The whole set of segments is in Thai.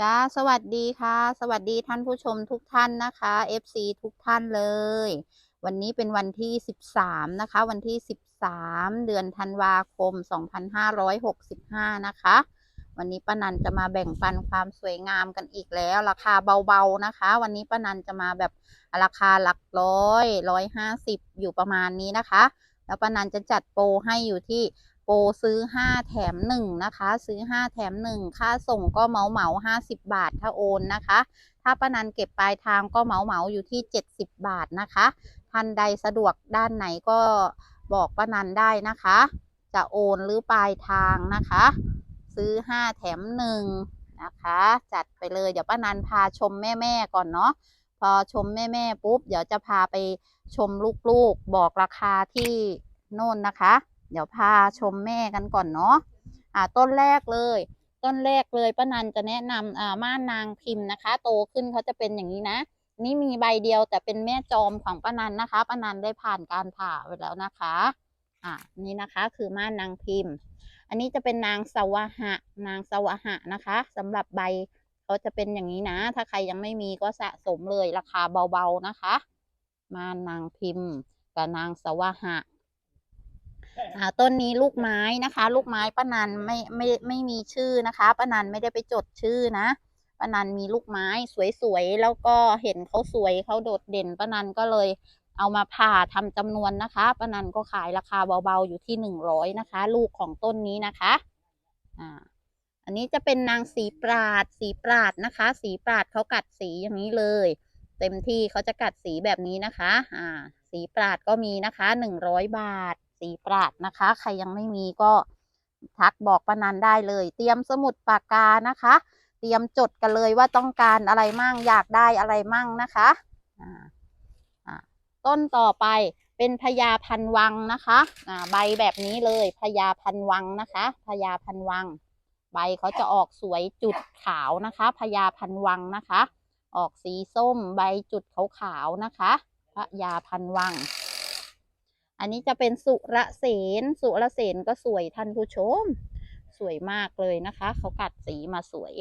จ้าสวัสดีค่ะ สวัสดีท่านผู้ชมทุกท่านนะคะ FC ทุกท่านเลย วันนี้เป็นวันที่ 13 นะคะ วันที่ 13 เดือนธันวาคม 2565 นะคะ วันนี้ป้านันจะมาแบ่งปันความสวยงามกันอีกแล้ว ราคาเบาๆนะคะ วันนี้ป้านันจะมาแบบราคาหลักร้อยร้อยห้าสิบอยู่ประมาณนี้นะคะ แล้วป้านันจะจัดโปรให้อยู่ที่ โปรซื้อ 5 แถม 1 นะคะ ซื้อ 5 แถม 1 ค่าส่งก็เหมาเหมา50บาทถ้าโอนนะคะ ถ้าป้านันเก็บปลายทางก็เหมาเหมาอยู่ที่ 70 บาทนะคะ ท่านใดสะดวกด้านไหนก็บอกป้านันได้นะคะ จะโอนหรือปลายทางนะคะ ซื้อ 5 แถม 1 นะคะ จัดไปเลยเดี๋ยวป้านันพาชมแม่ ๆ ก่อนเนาะพอชมแม่ ๆ ปุ๊บ เดี๋ยวจะพาไปชมลูก ๆ บอกราคาที่โน่นนะคะ เดี๋ยวพาชมแม่กันก่อนเนาะอ่าต้นแรกเลย ต้นแรกเลยป้านันจะแนะนำอ่าม่านนางพิมพ์นะคะ โตขึ้นเขาจะเป็นอย่างนี้นะ นี่มีใบเดียวแต่เป็นแม่จอมของป้านันนะคะป้านันได้ผ่านการผ่าไปแล้วนะคะอ่านี่นะคะคือม่านนางพิมพ์ อันนี้จะเป็นนางสวะหะ นางสวะหะนะคะสำหรับใบเขาจะเป็นอย่างนี้นะ ถ้าใครยังไม่มีก็สะสมเลยราคาเบาๆนะคะม่านนางพิมพ์กับนางสวะหะ ต้นนี้ลูกไม้นะคะ ลูกไม้ป้านันไม่ไม่ไม่มีชื่อนะคะป้านันไม่ได้ไปจดชื่อนะป้านันมีลูกไม้สวยๆแล้วก็เห็นเขาสวยเขาโดดเด่นป้านันก็เลยเอามาผ่าทำจำนวนนะคะป้านันก็ขายราคาเบาๆอยู่ที่หนึ่งร้อยนะคะ ลูกของต้นนี้นะคะอ่าอันนี้จะเป็นนางสีปราดสีปราดนะคะ สีปราดเขากัดสีอย่างนี้เลย เต็มที่เขาจะกัดสีแบบนี้นะคะ อ่า สีปราดก็มีนะคะหนึ่งร้อยบาท สีปราดนะคะ ใครยังไม่มีก็ทักบอกป้านันได้เลย เตรียมสมุดปากกานะคะ เตรียมจดกันเลยว่าต้องการอะไรมั่งอยากได้อะไรมั่งนะคะต้นต่อไปเป็นพญาพันวังนะคะใบแบบนี้เลยพญาพันวังนะคะพญาพันวัง ใบเขาจะออกสวยจุดขาวนะคะพญาพันวังนะคะ ออกสีส้มใบจุดขาวๆนะคะพระยาพันวัง อันนี้จะเป็นสุระเสนสุระเสนก็สวยท่านผู้ชม สวยมากเลยนะคะ เขากัดสีมาสวย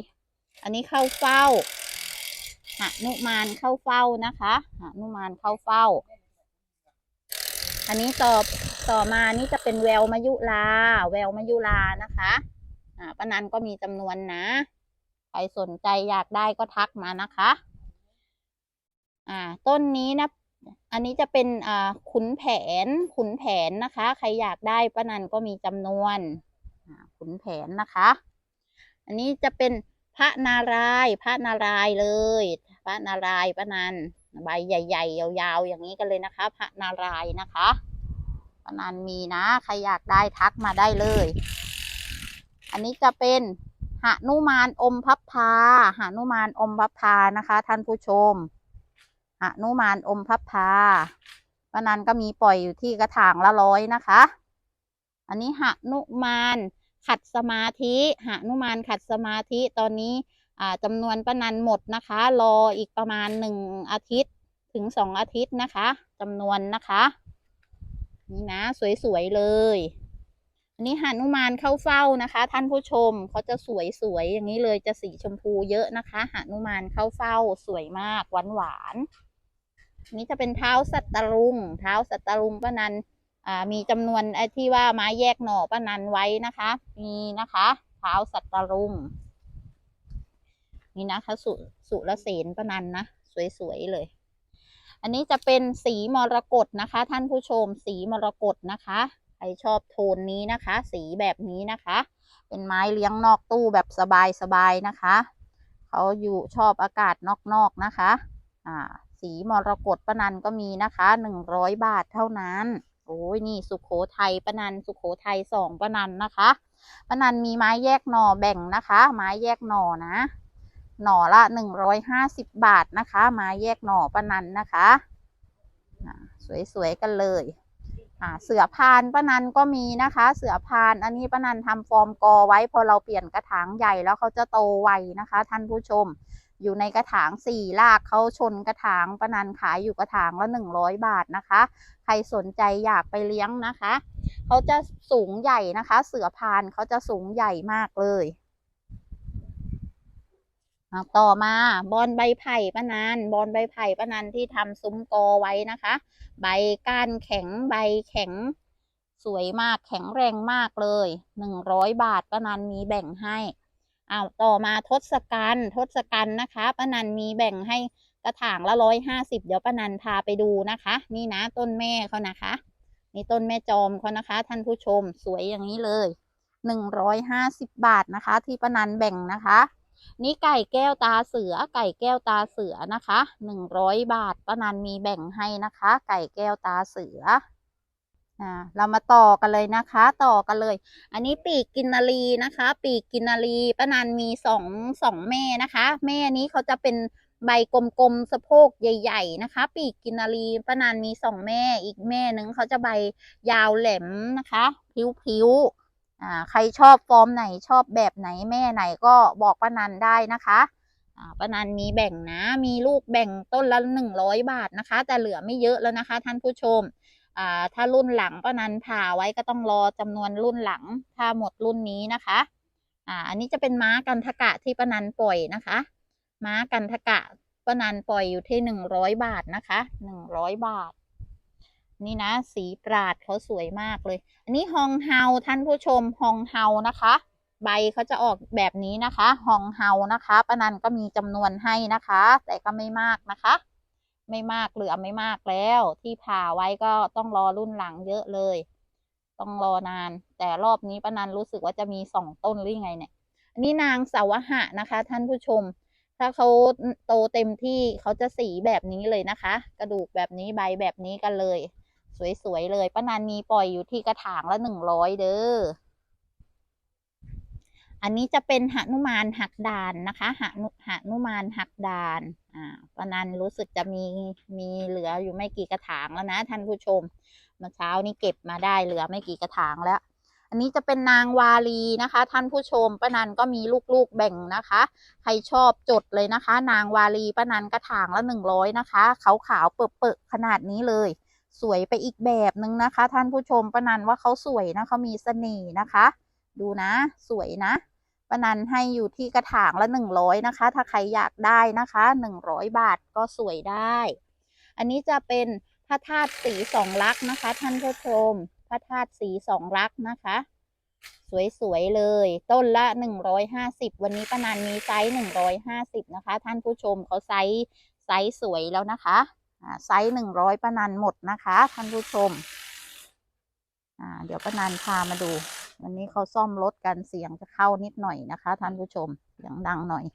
อันนี้เข้าเฝ้าหนุมานเข้าเฝ้านะคะหนุมานเข้าเฝ้า อันนี้ต่อต่อมานี่จะเป็นแววมายุลา แววมายุลานะคะอ่าป้านันก็มีจำนวนนะใครสนใจอยากได้ก็ทักมานะคะ อ่า ต้นนี้นะ อันนี้จะเป็นขุนแผนขุนแผนนะคะ ใครอยากได้ป้านันก็มีจำนวนขุนแผนนะคะ อันนี้จะเป็นพระนารายพระนารายเลย พระนารายป้านันใบใหญ่ๆยาวๆอย่างนี้กันเลยนะคะ พระนารายนะคะป้านันมีนะ ใครอยากได้ทักมาได้เลย อันนี้จะเป็นหนุมานอมพับพาหนุมานอมพับพานะคะ ท่านผู้ชม หนุมานอมพับพาป้านันก็มีปล่อยอยู่ที่กระถางละร้อยนะคะ อันนี้หนุมานขัดสมาธิหนุมานขัดสมาธิตอนนี้อ่าจำนวนป้านันหมดนะคะ รออีกประมาณหนึ่งอาทิตย์ถึงสองอาทิตย์นะคะจำนวนนะคะ นี่นะสวยๆเลย อันนี้หนุมานเข้าเฝ้านะคะ ท่านผู้ชมเขาจะสวยๆอย่างนี้เลยจะสีชมพูเยอะนะคะหนุมานเข้าเฝ้าสวยมากหวานหวานๆ นี้จะเป็นเท้าสัตตรุง เท้าสัตตรุงป้านันอ่ามีจำนวนไอ้ที่ว่าไม้แยกหน่อป้านันไว้นะคะ มีนะคะ เท้าสัตตรุงนี่นะคะสุสุรเสนป้านันนะสวยๆเลย อันนี้จะเป็นสีมรกตนะคะ ท่านผู้ชมสีมรกตนะคะใครชอบโทนนี้นะคะ สีแบบนี้นะคะ เป็นไม้เลี้ยงนอกตู้แบบสบายๆนะคะ เขาอยู่ชอบอากาศนอกๆนะคะ อ่า สีมรกตปะนันก็มีนะคะหนึ่งร้อยบาทเท่านั้น โอ้ยนี่สุขโขทัยปะนันสุขโขทัยสองปะนันนะคะปะนันมีไม้แยกหน่อแบ่งนะคะ ไม้แยกหน่อนะ หน่อละหนึ่งร้อยห้าสิบบาทนะคะ ไม้แยกหน่อปะนันนะคะสวยๆกันเลยเสือพานป้านันก็มีนะคะ เสือพานอันนี้ป้านันทำฟอร์มกอไว้พอเราเปลี่ยนกระถางใหญ่แล้วเขาจะโตไวนะคะ ท่านผู้ชม อยู่ในกระถางสี่รากเขาชนกระถางป้านันขายอยู่กระถางละหนึ่งร้อยบาทนะคะ ใครสนใจอยากไปเลี้ยงนะคะเขาจะสูงใหญ่นะคะ เสือพานเขาจะสูงใหญ่มากเลยต่อมาบอนใบไผ่ป้านันบอนใบไผ่ป้านันที่ทำซุ้มกอไว้นะคะ ใบก้านแข็งใบแข็งสวยมากแข็งแรงมากเลยหนึ่งร้อยบาทป้านันมีแบ่งให้ อ้าวต่อมาทศกัณฐ์ทศกัณฐ์นะคะป้านันมีแบ่งให้กระถางละร้อยห้าสิบเดี๋ยวป้านันพาไปดูนะคะ นี่นะต้นแม่เขานะคะนี่ต้นแม่จอมเขานะคะ ท่านผู้ชมสวยอย่างนี้เลยหนึ่งร้อยห้าสิบบาทนะคะ ที่ป้านันแบ่งนะคะ นี่ไก่แก้วตาเสือไก่แก้วตาเสือนะคะหนึ่งร้อยบาทป้านันมีแบ่งให้นะคะ ไก่แก้วตาเสือ เรามาต่อกันเลยนะคะ ต่อกันเลย อันนี้ปีกกินนารีนะคะ ปีกกินนารีป้านันมีสองสองแม่นะคะ แม่นี้เขาจะเป็นใบกลมๆสะโพกใหญ่ ๆ นะคะ ปีกกินนารีป้านันมีสองแม่ อีกแม่หนึ่งเขาจะใบยาวแหลมนะคะผิวๆอ่าใครชอบฟอร์มไหนชอบแบบไหนแม่ไหนก็บอกป้านันได้นะคะอ่าป้านันมีแบ่งนะ มีลูกแบ่งต้นละหนึ่งร้อยบาทนะคะ แต่เหลือไม่เยอะแล้วนะคะ ท่านผู้ชม ถ้ารุ่นหลังป้านันผ่าไว้ก็ต้องรอจำนวนรุ่นหลัง ถ้าหมดรุ่นนี้นะคะอ่าอันนี้จะเป็นม้ากันทกะที่ป้านันปล่อยนะคะ ม้ากันทกะป้านันปล่อยอยู่ที่หนึ่งร้อยบาทนะคะหนึ่งร้อยบาท นี่นะ สีปราดเขาสวยมากเลย อันนี้ฮองเฮาท่านผู้ชมฮองเฮานะคะ ใบเขาจะออกแบบนี้นะคะฮองเฮานะคะป้านันก็มีจำนวนให้นะคะ แต่ก็ไม่มากนะคะ ไม่มากเหลือไม่มากแล้ว ที่ผ่าไว้ก็ต้องรอรุ่นหลังเยอะเลย ต้องรอนาน แต่รอบนี้ป้านันรู้สึกว่าจะมีสองต้นหรือไงเนี่ยอันนี้นางสาวหะนะคะ ท่านผู้ชม ถ้าเขาโตเต็มที่เขาจะสีแบบนี้เลยนะคะ กระดูกแบบนี้ใบแบบนี้กันเลย สวยๆเลยป้านันมีปล่อยอยู่ที่กระถางละหนึ่งร้อยเด้อ อันนี้จะเป็นหนุมานหักดานนะคะหนุหนุมานหักดานอ่าปนันรู้สึกจะมีมีเหลืออยู่ไม่กี่กระถางแล้วนะท่านผู้ชมเมื่อเช้านี้เก็บมาได้เหลือไม่กี่กระถางแล้ว อันนี้จะเป็นนางวาลีนะคะ ท่านผู้ชมป้านันก็มีลูกๆแบ่งนะคะ ใครชอบจดเลยนะคะ นางวาลีป้านันกระถางละหนึ่งร้อยนะคะขาวๆเปิดๆขนาดนี้เลย สวยไปอีกแบบนึงนะคะ ท่านผู้ชมป้านันว่าเขาสวยนะเขามีเสน่ห์นะคะ ดูนะ สวยนะ ปนันให้อยู่ที่กระถางละหนึ่งร้อยนะคะ ถ้าใครอยากได้นะคะหนึ่งร้อยบาทก็สวยได้ อันนี้จะเป็นพระธาตุสีสองลักษณ์นะคะ ท่านผู้ชม พระธาตุสีสองลักษณ์นะคะ สวยๆเลย ต้นละหนึ่งร้อยห้าสิบวันนี้ปนันมีไซส์หนึ่งร้อยห้าสิบนะคะ ท่านผู้ชมเขาไซส์ไซส์สวยแล้วนะคะไซส์หนึ่งร้อยปนันหมดนะคะ ท่านผู้ชม เดี๋ยวปนันพามาดู วันนี้เขาซ่อมรถกันเสียงจะเข้านิดหน่อยนะคะท่านผู้ชมเสียงดังหน่อย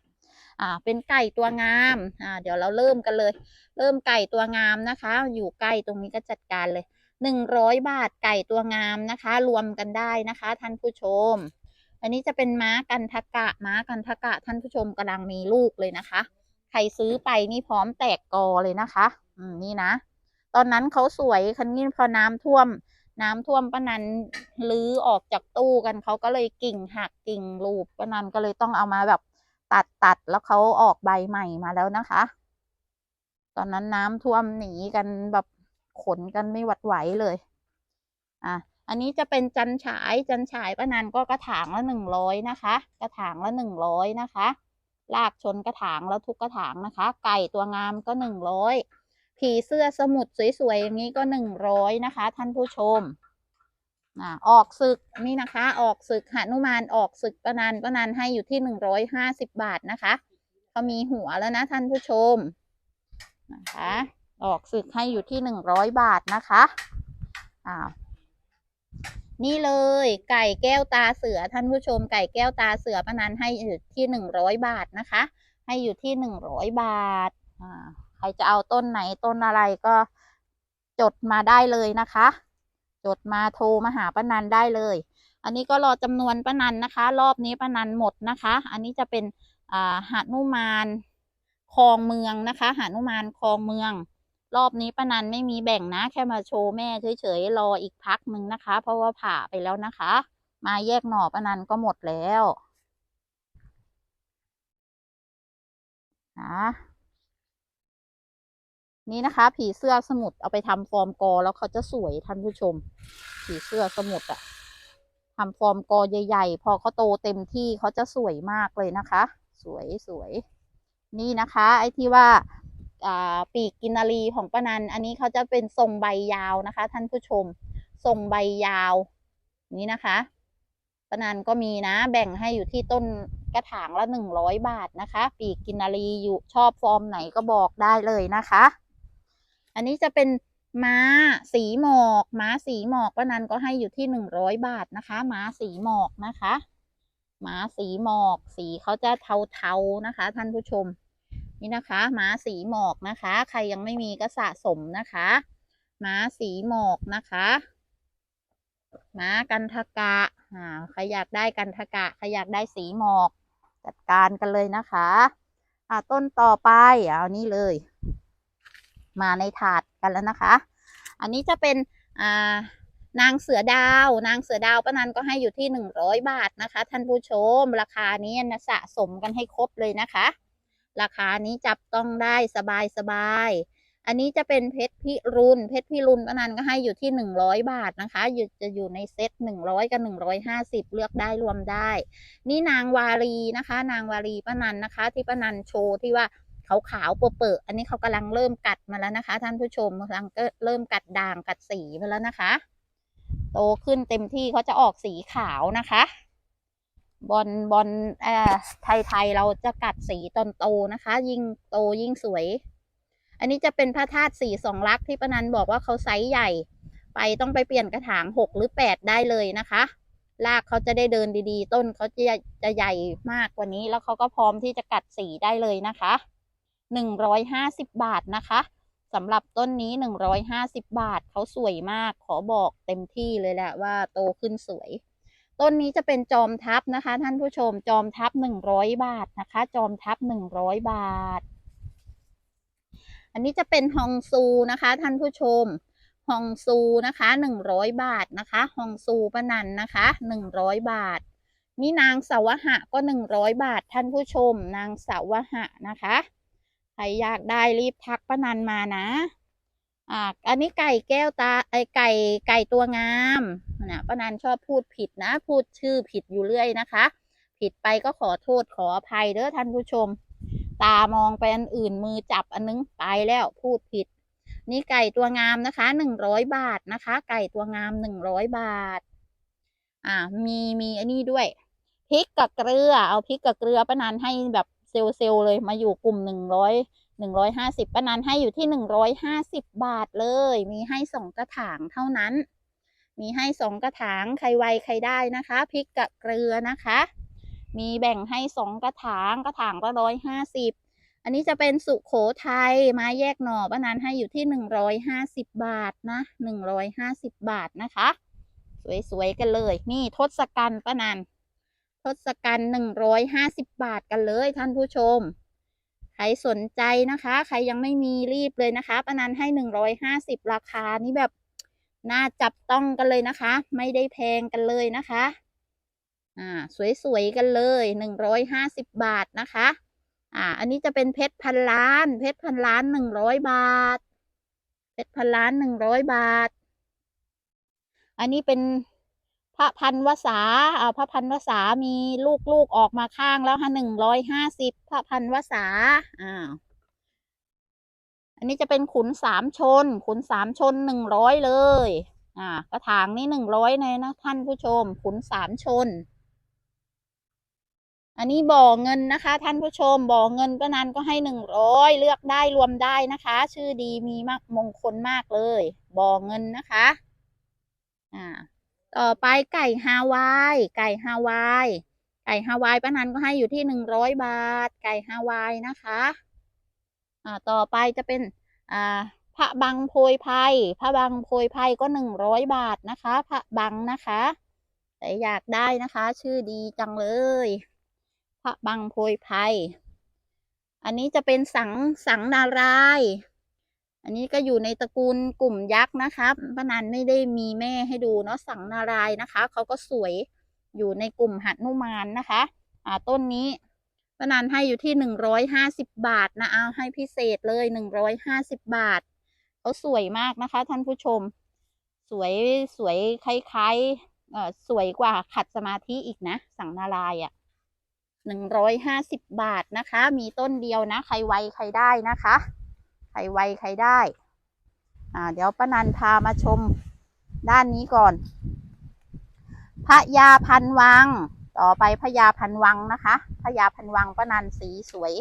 อ่า เป็นไก่ตัวงาม อ่า เดี๋ยวเราเริ่มกันเลย เริ่มไก่ตัวงามนะคะ อยู่ใกล้ตรงนี้ก็จัดการเลยหนึ่งร้อยบาทไก่ตัวงามนะคะ รวมกันได้นะคะ ท่านผู้ชม อันนี้จะเป็นม้ากันทกะ ม้ากันทกะ ท่านผู้ชมกำลังมีลูกเลยนะคะ ใครซื้อไปนี่พร้อมแตกกอเลยนะคะ อืมนี่นะ ตอนนั้นเขาสวยคันนี้พอน้ำท่วม น้ำท่วมป้านันลื้อออกจากตู้กันเขาก็เลยกิ่งหักกิ่งรูปป้านันก็เลยต้องเอามาแบบตัดตัดแล้วเขาออกใบใหม่มาแล้วนะคะ ตอนนั้นน้ำท่วมหนีกันแบบขนกันไม่หวัดไหวเลย อะอันนี้จะเป็นจันฉายจันฉายป้านันก็กระถางละหนึ่งร้อยนะคะ กระถางละหนึ่งร้อยนะคะลากชนกระถางแล้วทุกกระถางนะคะ ไก่ตัวงามก็หนึ่งร้อย ผีเสื้อสมุดสวยๆอย่างนี้ก็หนึ่งร้อยนะคะ ท่านผู้ชมออกศึกนี่นะคะ ออกศึกหนุมานออกศึกป้านันป้านันให้อยู่ที่หนึ่งร้อยห้าสิบบาทนะคะเขามีหัวแล้วนะท่านผู้ชมนะคะ ออกศึกให้อยู่ที่หนึ่งร้อยบาทนะคะอ้าวนี่เลยไก่แก้วตาเสือท่านผู้ชม ไก่แก้วตาเสือป้านันให้อยู่ที่หนึ่งร้อยบาทนะคะ ให้อยู่ที่หนึ่งร้อยบาทอ่า ใครจะเอาต้นไหนต้นอะไรก็จดมาได้เลยนะคะ จดมาโทรมาหาป้านันได้เลย อันนี้ก็รอจำนวนป้านันนะคะ รอบนี้ป้านันหมดนะคะ อันนี้จะเป็นอ่านุมานคลองเมืองนะคะ หานุมานคลองเมือง รอบนี้ป้านันไม่มีแบ่งนะ แค่มาโชว์แม่เฉยๆรออีกพักหนึ่งนะคะ เพราะว่าผ่าไปแล้วนะคะ มาแยกหน่อป้านันก็หมดแล้วนะ นี่นะคะ ผีเสื้อสมุดเอาไปทำฟอร์มกอแล้วเขาจะสวยท่านผู้ชม ผีเสื้อสมุดอะทำฟอร์มกอใหญ่ๆ พอเขาโตเต็มที่เขาจะสวยมากเลยนะคะ สวยสวยนี่นะคะ ไอ้ที่ว่าอ่าปีกกินนารีของป้านัน อันนี้เขาจะเป็นทรงใบยาวนะคะ ท่านผู้ชม ทรงใบยาวนี้นะคะป้านันก็มีนะ แบ่งให้อยู่ที่ต้นกระถางละหนึ่งร้อยบาทนะคะ ปีกกินนารีอยู่ชอบฟอร์มไหนก็บอกได้เลยนะคะ อันนี้จะเป็นม้าสีหมอกม้าสีหมอกป้านันก็ให้อยู่ที่หนึ่งร้อยบาทนะคะ ม้าสีหมอกนะคะม้าสีหมอก สีเขาจะเทาๆนะคะ ท่านผู้ชม นี่นะคะม้าสีหมอกนะคะ ใครยังไม่มีก็สะสมนะคะม้าสีหมอกนะคะม้ากันทกะอ่าใครอยากได้กันทกะใครอยากได้สีหมอก จัดการกันเลยนะคะ อ่าต้นต่อไปเอานี่เลย มาในถาดกันแล้วนะคะ อันนี้จะเป็นนางเสือดาว นางเสือดาวป้านันก็ให้อยู่ที่หนึ่งร้อยบาทนะคะ ท่านผู้ชม ราคานี้นะสะสมกันให้ครบเลยนะคะ ราคานี้จับต้องได้สบายสบายๆอันนี้จะเป็นเพชรพิรุณเพชรพิรุณป้านันก็ให้อยู่ที่หนึ่งร้อยบาทนะคะอยู่จะอยู่ในเซตหนึ่งร้อยกับหนึ่งร้อยห้าสิบเลือกได้รวมได้ นี่นางวารีนะคะ นางวารีป้านันนะคะ ที่ป้านันโชว์ที่ว่า ขาวๆเปื่อๆอันนี้เขากำลังเริ่มกัดมาแล้วนะคะ ท่านผู้ชมกำลังก็เริ่มกัดด่างกัดสีมาแล้วนะคะ โตขึ้นเต็มที่เขาจะออกสีขาวนะคะ บอลบอลเอ่อไทยไทยเราจะกัดสีตอนโตนะคะ ยิ่งโตยิ่งสวย อันนี้จะเป็นพระธาตุสีสองลักษณ์ที่ปนันบอกว่าเขาไซส์ใหญ่ ไปต้องไปเปลี่ยนกระถางหกหรือแปดได้เลยนะคะรากเขาจะได้เดินดีๆ ต้นเขาจะจะใหญ่มากกว่านี้ แล้วเขาก็พร้อมที่จะกัดสีได้เลยนะคะ หนึ่งร้อยห้าสิบบาทนะคะสำหรับต้นนี้หนึ่งร้อยห้าสิบบาทเขาสวยมาก ขอบอกเต็มที่เลยแหละว่าโตขึ้นสวย ต้นนี้จะเป็นจอมทัพนะคะ ท่านผู้ชมจอมทัพหนึ่งร้อยบาทนะคะ จอมทัพหนึ่งร้อยบาท อันนี้จะเป็นฮองซูนะคะ ท่านผู้ชมฮองซูนะคะหนึ่งร้อยบาทนะคะฮองซูปะนันนะคะหนึ่งร้อยบาทนี่นางสาวหะก็หนึ่งร้อยบาท ท่านผู้ชม นางสาวหะนะคะ รอยากได้รีบทักปะนันมานะ อ่า อันนี้ไก่แก้วตาไอไก่ไก่ตัวงามนะป้านันชอบพูดผิดนะ พูดชื่อผิดอยู่เรื่อยนะคะ ผิดไปก็ขอโทษขออภัยเด้อท่านผู้ชม ตามองไปอันอื่นมือจับอันนึงไปแล้วพูดผิด นี่ไก่ตัวงามนะคะหนึ่งร้อยบาทนะคะ ไก่ตัวงามหนึ่งร้อยบาท อ่า มีมีอันนี้ด้วยพริกกับเกลือ เอาพริกกับเกลือป้านันให้แบบ เซลล์เซลล์เลยมาอยู่กลุ่มหนึ่งร้อยหนึ่งร้อยห้าสิบป้านันให้อยู่ที่หนึ่งร้อยห้าสิบบาทเลย มีให้สองกระถางเท่านั้น มีให้สองกระถางใครไวใครได้นะคะพริกกับเกลือนะคะ มีแบ่งให้สองกระถางกระถางละร้อยห้าสิบอันนี้จะเป็นสุโขทัยไม้แยกหน่อป้านันให้อยู่ที่หนึ่งร้อยห้าสิบบาทนะหนึ่งร้อยห้าสิบบาทนะคะ สวยๆกันเลย นี่ทศกัณฐ์ป้านัน ทศกัณฐ์หนึ่งร้อยห้าสิบบาทกันเลยท่านผู้ชม ใครสนใจนะคะ ใครยังไม่มีรีบเลยนะคะปานันให้หนึ่งร้อยห้าสิบราคานี้แบบน่าจับต้องกันเลยนะคะ ไม่ได้แพงกันเลยนะคะ อ่า สวยๆกันเลยหนึ่งร้อยห้าสิบบาทนะคะ อ่า อันนี้จะเป็นเพชรพันล้าน เพชรพันล้านหนึ่งร้อยบาท เพชรพันล้านหนึ่งร้อยบาท อันนี้เป็น ระพันวษาเอาพระพันวษามีลูกลูกออกมาข้างแล้วค่ะหนึ่งร้อยห้าสิบพระพันวษาอ่าอันนี้จะเป็นขุนสามชน ขุนสามชนหนึ่งร้อยเลย อ่ากระถางนี้หนึ่งร้อยเลยนะท่านผู้ชม ขุนสามชน อันนี้บ่อเงินนะคะ ท่านผู้ชมบ่อเงินป้านันก็ให้หนึ่งร้อยเลือกได้รวมได้นะคะ ชื่อดีมีมากมงคลมากเลยบ่อเงินนะคะ อ่า ต่อไปไก่ฮาวาย ไก่ฮาวาย ไก่ฮาวายป้านันก็ให้อยู่ที่หนึ่งร้อยบาท ไก่ฮาวายนะคะอ่าต่อไปจะเป็นอ่าพระบังโพยไพรพระบังโพยไพรก็หนึ่งร้อยบาทนะคะ พระบังนะคะแต่อยากได้นะคะ ชื่อดีจังเลย พระบังโพยไพรอันนี้จะเป็นสังสังนารายณ์ อันนี้ก็อยู่ในตระกูลกลุ่มยักษ์นะคะป้านันไม่ได้มีแม่ให้ดูเนาะสังนารายนะคะ เขาก็สวยอยู่ในกลุ่มหันุมานนะคะ อ่าต้นนี้ป้านันให้อยู่ที่หนึ่งร้อยห้าสิบบาทนะเอาให้พิเศษเลยหนึ่งร้อยห้าสิบบาท เขาสวยมากนะคะ ท่านผู้ชม สวยสวยคล้ายๆเอ่อสวยกว่าขัดสมาธิอีกนะ สังนารายณ์อะหนึ่งร้อยห้าสิบบาทนะคะ มีต้นเดียวนะ ใครไวใครได้นะคะ ใครไวใครได้อ่าเดี๋ยวป้านันพามาชมด้านนี้ก่อน พระยาพันวัง ต่อไปพระยาพันวังนะคะพระยาพันวังป้านันสีสวย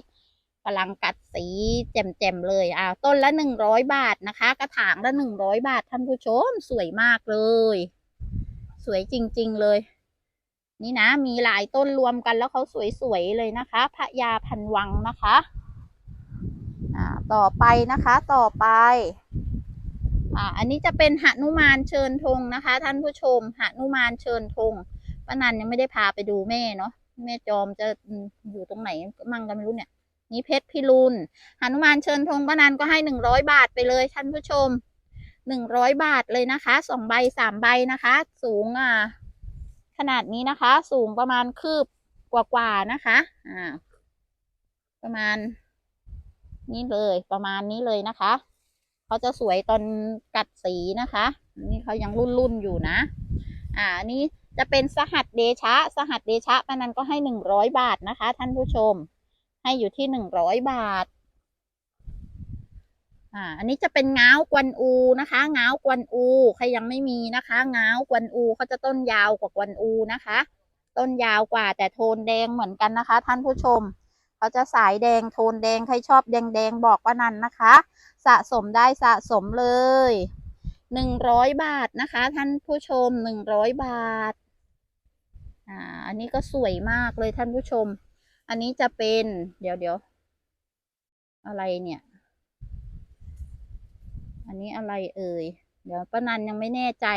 กำลังกัดสีแจ่มๆเลยอ่าต้นละหนึ่งร้อยบาทนะคะ กระถางละหนึ่งร้อยบาทท่านผู้ชมสวยมากเลย สวยจริง ๆ เลย นี่นะมีหลายต้นรวมกันแล้วเขาสวยๆเลยนะคะพระยาพันวังนะคะ ต่อไปนะคะต่อไปอ่าอันนี้จะเป็นหนุมานเชิญธงนะคะ ท่านผู้ชมหนุมานเชิญธงป้านันยังไม่ได้พาไปดูแม่เนาะแม่จอมจะอยู่ตรงไหนมั่งก็ไม่รู้เนี่ยนี่เพชรพิรุณหนุมานเชิญธงป้านันก็ให้หนึ่งร้อยบาทไปเลยท่านผู้ชมหนึ่งร้อยบาทเลยนะคะสองใบสามใบนะคะ สูงอ่าขนาดนี้นะคะ สูงประมาณคืบกว่าๆนะคะ อ่า ประมาณ นี้เลยประมาณนี้เลยนะคะเขาจะสวยตอนกัดสีนะคะ นี่เขายังรุ่นรุ่นๆอยู่นะ อ่าอันนี้จะเป็นสหัสเดชะ สหัสเดชะปานันก็ให้หนึ่งร้อยบาทนะคะ ท่านผู้ชม ให้อยู่ที่หนึ่งร้อยบาท อ่า อันนี้จะเป็นเงาวกวนอูนะคะเงาวกวนอู ใครยังไม่มีนะคะเงาวกวนอูเขาจะต้นยาวกว่ากวนอูนะคะ ต้นยาวกว่าแต่โทนแดงเหมือนกันนะคะ ท่านผู้ชม เขาจะสายแดงโทนแดงใครชอบแดงแดงบอกว่านันนะคะ สะสมได้สะสมเลยหนึ่งร้อยบาทนะคะ ท่านผู้ชมหนึ่งร้อยบาทอ่าอันนี้ก็สวยมากเลยท่านผู้ชม อันนี้จะเป็นเดี๋ยวเดี๋ยวอะไรเนี่ย อันนี้อะไรเอ่ยเดี๋ยวป้านันยังไม่แน่ใจ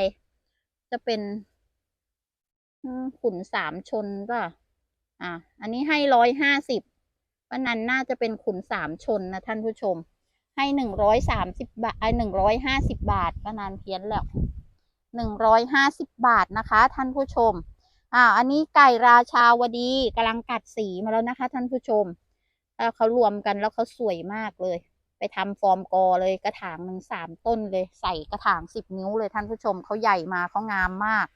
จะเป็นขุนสามชนป่ะ อะ อันนี้ให้ร้อยห้าสิบ ป้านันน่าจะเป็นขุนสามชนนะท่านผู้ชม ให้หนึ่งร้อยสามสิบบาทไอหนึ่งร้อยห้าสิบบาทป้านันเพี้ยนแล้วหนึ่งร้อยห้าสิบบาทนะคะ ท่านผู้ชมอ่าอันนี้ไก่ราชาวดีกำลังกัดสีมาแล้วนะคะ ท่านผู้ชมแล้วเขารวมกันแล้วเขาสวยมากเลย ไปทำฟอร์มกอเลยกระถางหนึ่งสามต้นเลย ใส่กระถางสิบนิ้วเลยท่านผู้ชมเขาใหญ่มาเขางามมาก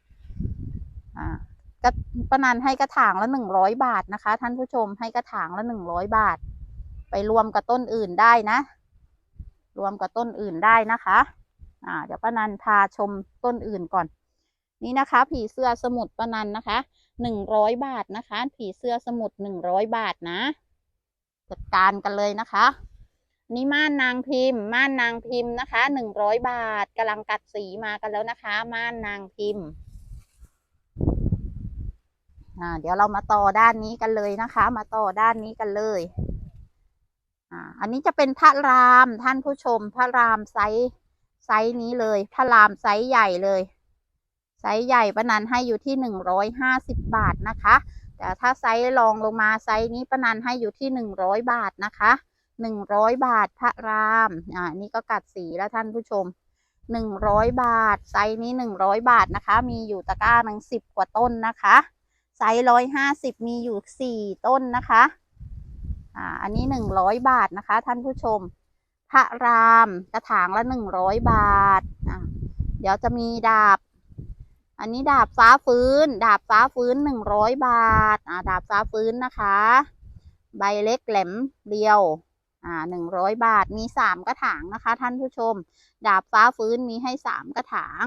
อ่า ก็ประนันให้กระถางละหนึ่งร้อยบาทนะคะ ท่านผู้ชมให้กระถางละหนึ่งร้อยบาท ไปรวมกับต้นอื่นได้นะ รวมกับต้นอื่นได้นะคะ อ่า เดี๋ยวปนันพาชมต้นอื่นก่อน นี่นะคะ ผีเสื้อสมุดปนันนะคะหนึ่งร้อยบาทนะคะ ผีเสื้อสมุดหนึ่งร้อยบาทนะจัดการกันเลยนะคะนี่ม่านนางพิมพ์ ม่านนางพิมพ์นะคะหนึ่งร้อยบาทกำลังกัดสีมากันแล้วนะคะ ม่านนางพิมพ์ อ่าเดี๋ยวเรามาต่อด้านนี้กันเลยนะคะ มาต่อด้านนี้กันเลยอ่าอันนี้จะเป็นพระรามท่านผู้ชม พระรามไซส์ไซส์นี้เลย พระรามไซส์ใหญ่เลยไซส์ใหญ่ปะนันให้อยู่ที่หนึ่งร้อยห้าสิบบาทนะคะ แต่ถ้าไซส์รองลงมาไซส์นี้ปะนันให้อยู่ที่หนึ่งร้อยบาทนะคะหนึ่งร้อยบาทพระรามอ่านี่ก็กัดสีแล้วท่านผู้ชมหนึ่งร้อยบาท ไซส์นี้หนึ่งร้อยบาทนะคะ มีอยู่ตะกร้าหนึ่งสิบกว่าต้นนะคะ ไซส์ร้อยห้าสิบมีอยู่สี่ต้นนะคะ อ่า อันนี้หนึ่งร้อยบาทนะคะ ท่านผู้ชม พระรามกระถางละหนึ่งร้อยบาท อ่าเดี๋ยวจะมีดาบ อันนี้ดาบฟ้าฟื้น ดาบฟ้าฟื้นหนึ่งร้อยบาท อ่า ดาบฟ้าฟื้นนะคะ ใบเล็กแหลมเดียว อ่าหนึ่งร้อยบาท มีสามกระถางนะคะ ท่านผู้ชม ดาบฟ้าฟื้นมีให้สามกระถาง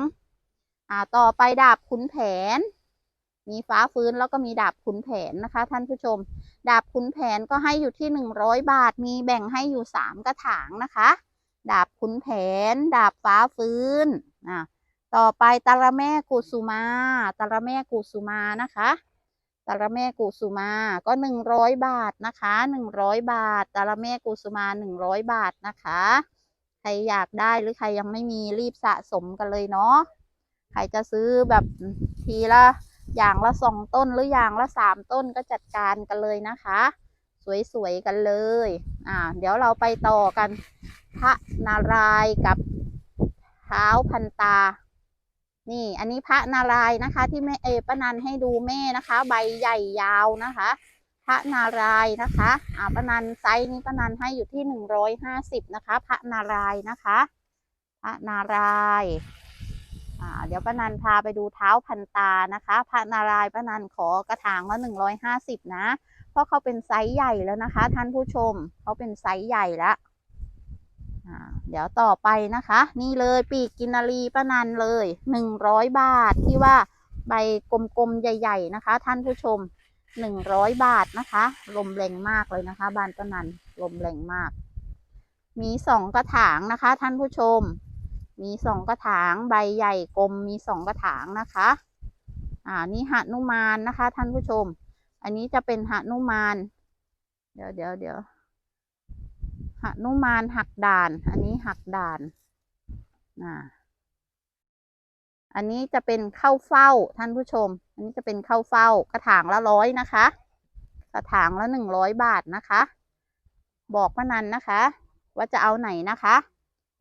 อ่า ต่อไปดาบขุนแผน มีฟ้าฟื้นแล้วก็มีดาบขุนแผนนะคะ ท่านผู้ชม ดาบขุนแผนก็ให้อยู่ที่หนึ่งร้อยบาท มีแบ่งให้อยู่สามกระถางนะคะ ดาบขุนแผน ดาบฟ้าฟื้นอ่าต่อไปตาละแม่กุสุมาตาละแม่กุสุมานะคะตาละแม่กุสุมาก็หนึ่งร้อยบาทนะคะหนึ่งร้อยบาทตาละแม่กุสุมาหนึ่งร้อยบาทนะคะใครอยากได้หรือใครยังไม่มีรีบสะสมกันเลยเนาะใครจะซื้อแบบทีละ อย่างละสองต้นหรืออย่างละสามต้นก็จัดการกันเลยนะคะ สวยๆกันเลย อ่า เดี๋ยวเราไปต่อกัน พระนารายกับเท้าพันตา นี่ อันนี้พระนารายนะคะ ที่แม่เอป้านันให้ดูแม่นะคะ ใบใหญ่ยาวนะคะ พระนารายนะคะ อ่าป้านันไซส์นี้ป้านันให้อยู่ที่หนึ่งร้อยห้าสิบนะคะ พระนารายนะคะ พระนารายอ เดี๋ยวป้านันพาไปดูเท้าพันตานะคะพระนารายณ์ป้านันขอกระถางละหนึ่งร้อยห้าสิบนะ เพราะเขาเป็นไซส์ใหญ่แล้วนะคะ ท่านผู้ชมเขาเป็นไซส์ใหญ่แล้วเดี๋ยวต่อไปนะคะ นี่เลยปีกกินนารีป้านันเลยหนึ่งร้อยบาทที่ว่าใบกลมๆใหญ่ ๆนะคะ ท่านผู้ชมหนึ่งร้อยบาทนะคะ ลมแรงมากเลยนะคะบ้านป้านันลมแรงมาก มีสองกระถางนะคะ ท่านผู้ชม มีสองกระถางใบใหญ่กลมมีสองกระถางนะคะ อ่านี่หนุมานนะคะ ท่านผู้ชม อันนี้จะเป็นหนุมาน เดี๋ยวเดี๋ยวเดี๋ยวหนุมานหักด่าน อันนี้หักด่านอ่าอันนี้จะเป็นข้าวเฝ้าท่านผู้ชม อันนี้จะเป็นข้าวเฝ้ากระถางละร้อยนะคะ กระถางละหนึ่งร้อยบาทนะคะ บอกพนันนะคะ ว่าจะเอาไหนนะคะ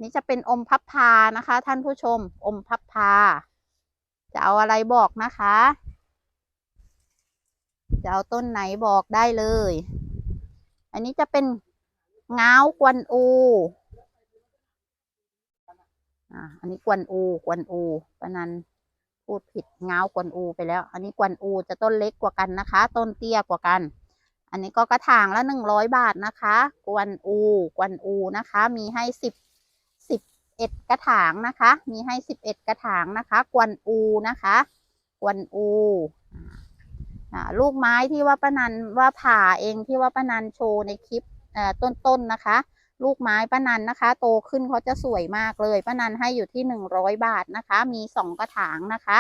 นี่จะเป็นอมพับพานะคะ ท่านผู้ชม อมพับพา จะเอาอะไรบอกนะคะ จะเอาต้นไหนบอกได้เลย อันนี้จะเป็นง้าวกวนอูอ่าอันนี้กวนอูกวนอูปนันพูดผิดง้าวกวนอูไปแล้ว อันนี้กวนอูจะต้นเล็กกว่ากันนะคะ ต้นเตี้ยกว่ากัน อันนี้ก็กระถางละหนึ่งร้อยบาทนะคะ กวนอู กวนอูนะคะ มีให้สิบ สิบเอ็ดกระถางนะคะ มีให้สิบเอ็ดกระถางนะคะ กวนอูนะคะ กวนอูลูกไม้ที่ว่าป้านันว่าผ่าเองที่ว่าป้านันโชว์ในคลิปต้นๆนะคะ ลูกไม้ป้านันนะคะ โตขึ้นเขาจะสวยมากเลยป้านันให้อยู่ที่หนึ่งร้อยบาทนะคะ มีสองกระถางนะคะ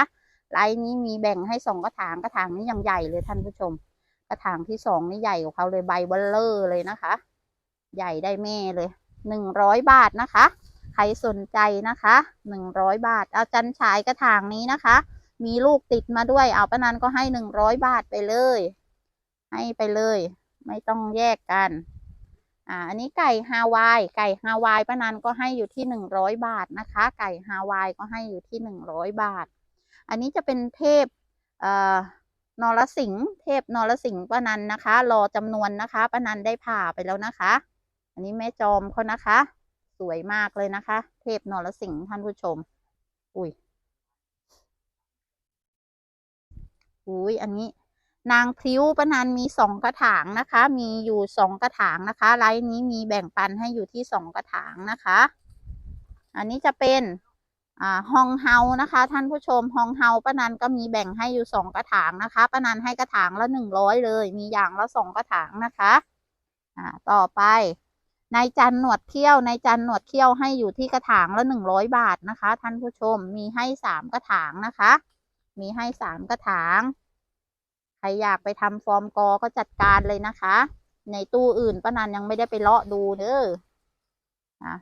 ไลน์นี้มีแบ่งให้สองกระถางกระถางนี้ยังใหญ่เลยท่านผู้ชม กระถางที่สองนี่ใหญ่กว่าเขาเลยใบเบลเลอร์เลยนะคะ ใหญ่ได้แม่เลยหนึ่งร้อยบาทนะคะ รสนใจนะคะหนึ่งร้อยบาท เอาจันฉายกระถางนี้นะคะ มีลูกติดมาด้วย เอาป้านันก็ให้หนึ่งร้อยบาทไปเลย ให้ไปเลย ไม่ต้องแยกกัน อ่า อันนี้ไก่ฮาวาย ไก่ฮาวายป้านันก็ให้อยู่ที่หนึ่งร้อยบาทนะคะ ไก่ฮาวายก็ให้อยู่ที่หนึ่งร้อยบาท อันนี้จะเป็นเทพ เอ่อนรสิงห์เทพนรสิงห์ป้านันนะคะ รอจำนวนนะคะป้านันได้ผ่าไปแล้วนะคะ อันนี้แม่จอมเขานะคะ สวยมากเลยนะคะ เทพนรสิงห์ท่านผู้ชม อุ้ยอุ้ยอันนี้ นางพริ้วปนันมีสองกระถางนะคะ มีอยู่สองกระถางนะคะไลน์นี้มีแบ่งปันให้อยู่ที่สองกระถางนะคะ อันนี้จะเป็นอ่าฮองเฮานะคะ ท่านผู้ชมฮองเฮาป้านันก็มีแบ่งให้อยู่สองกระถางนะคะป้านันให้กระถางละหนึ่งร้อยเลย มีอย่างละสองกระถางนะคะ อ่าต่อไป นายจันหนวดเขี้ยวนายจันหนวดเขี้ยวให้อยู่ที่กระถางละหนึ่งร้อยบาทนะคะ ท่านผู้ชมมีให้สามกระถางนะคะ มีให้สามกระถางใครอยากไปทำฟอร์มกอก็จัดการเลยนะคะ ในตู้อื่นป้านันยังไม่ได้ไปเลาะดูเด้อนะ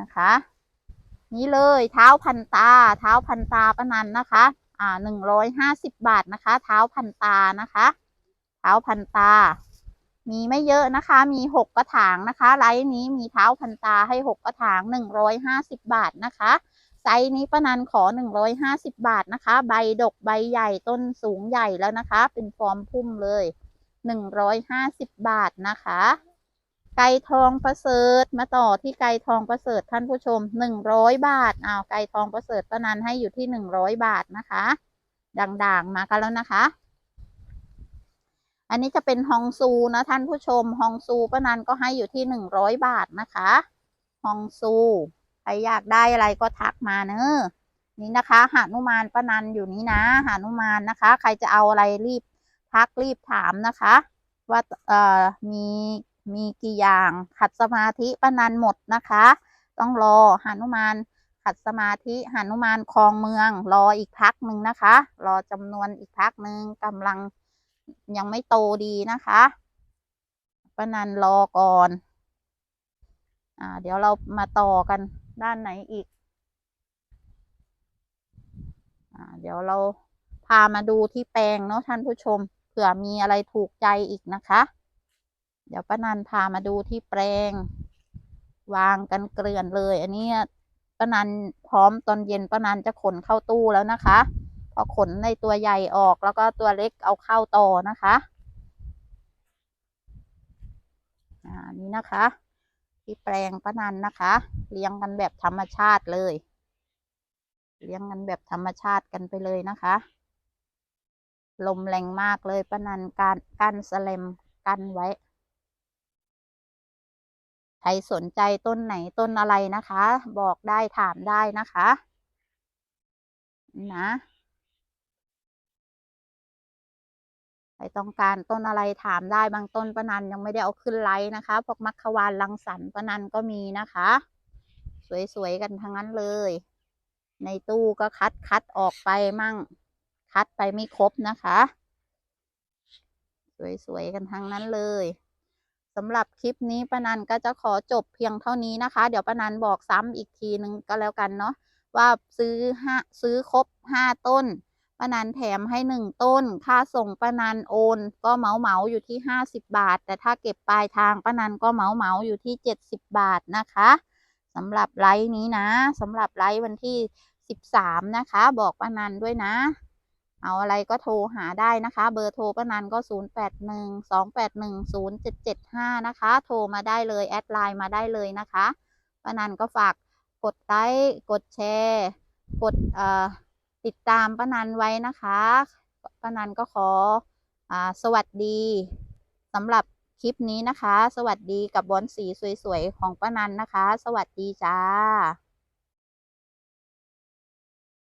นะคะ นี่เลยเท้าพันตา เท้าพันตาป้านันนะคะ อ่าหนึ่งร้อยห้าสิบบาทนะคะ เท้าพันตานะคะ เท้าพันตา มีไม่เยอะนะคะ มีหกกระถางนะคะไลน์นี้มีเท้าพันตาให้หกกระถางหนึ่งร้อยห้าสิบบาทนะคะไซส์นี้ป้านันขอหนึ่งร้อยห้าสิบบาทนะคะ ใบดกใบใหญ่ต้นสูงใหญ่แล้วนะคะ เป็นฟอร์มพุ่มเลยหนึ่งร้อยห้าสิบบาทนะคะ ไก่ทองประเสริฐมาต่อที่ไก่ทองประเสริฐท่านผู้ชมหนึ่งร้อยบาทอ้าวไก่ทองประเสริฐป้านันให้อยู่ที่หนึ่งร้อยบาทนะคะ ด่างๆมากันแล้วนะคะ อันนี้จะเป็นฮองซูนะท่านผู้ชมฮองซูป้านันก็ให้อยู่ที่หนึ่งร้อยบาทนะคะฮองซูใครอยากได้อะไรก็ทักมาเนอะนี่นะคะหานุมานป้านันอยู่นี้นะหานุมานนะคะ ใครจะเอาอะไรรีบทักรีบถามนะคะ ว่าเอ่อมีมีกี่อย่างขัดสมาธิป้านันหมดนะคะ ต้องรอหานุมานขัดสมาธิหานุมานคลองเมือง รออีกพักหนึ่งนะคะ รอจำนวนอีกพักหนึ่งกำลัง ยังไม่โตดีนะคะป้านันรอก่อน อ่า เดี๋ยวเรามาต่อกันด้านไหนอีก อ่า เดี๋ยวเราพามาดูที่แปลงเนาะท่านผู้ชม เผื่อมีอะไรถูกใจอีกนะคะ เดี๋ยวป้านันพามาดูที่แปลง วางกันเกลื่อนเลย อันนี้ป้านันพร้อมตอนเย็นป้านันจะขนเข้าตู้แล้วนะคะ พอขนในตัวใหญ่ออกแล้วก็ตัวเล็กเอาเข้าต่อนะคะอ่านี่นะคะ ที่แปลงป้านันนะคะ เลี้ยงกันแบบธรรมชาติเลย เลี้ยงกันแบบธรรมชาติกันไปเลยนะคะ ลมแรงมากเลยป้านันการกั้นสแลมกันไว้ใครสนใจต้นไหนต้นอะไรนะคะ บอกได้ถามได้นะคะ นะ ใครต้องการต้นอะไรถามได้บางต้นปนันยังไม่ได้เอาขึ้นไลฟ์นะคะ พวกมัคควานลังสรรปนันก็มีนะคะ สวยๆกันทั้งนั้นเลย ในตู้ก็คัดคัดออกไปมั่ง คัดไปไม่ครบนะคะ สวยๆกันทั้งนั้นเลยสำหรับคลิปนี้ปนันก็จะขอจบเพียงเท่านี้นะคะ เดี๋ยวปนันบอกซ้ำอีกทีนึงก็แล้วกันเนาะว่าซื้อห้าซื้อครบห้าต้น ป้านันแถมให้หนึ่งต้น ค่าส่งป้านันโอน ก็เหมาเหมาอยู่ที่ห้าสิบบาท แต่ถ้าเก็บปลายทางป้านันก็เหมาเหมาอยู่ที่เจ็ดสิบบาทนะคะสำหรับไลฟ์นี้นะสำหรับไลฟ์วันที่สิบสามนะคะ บอกป้านันด้วยนะ เอาอะไรก็โทรหาได้นะคะ เบอร์โทรป้านันก็0 8 1 2 8 1 0 7 7 5นะคะ โทรมาได้เลยแอดไลน์มาได้เลยนะคะป้านันก็ฝากกดไลค์กดแชร์ กดเอ่อ ติดตามป้านันไว้นะคะป้านันก็ขออสวัสดีสำหรับคลิปนี้นะคะ สวัสดีกับบอลสีสวยๆ ของป้านันนะคะ สวัสดีจ้า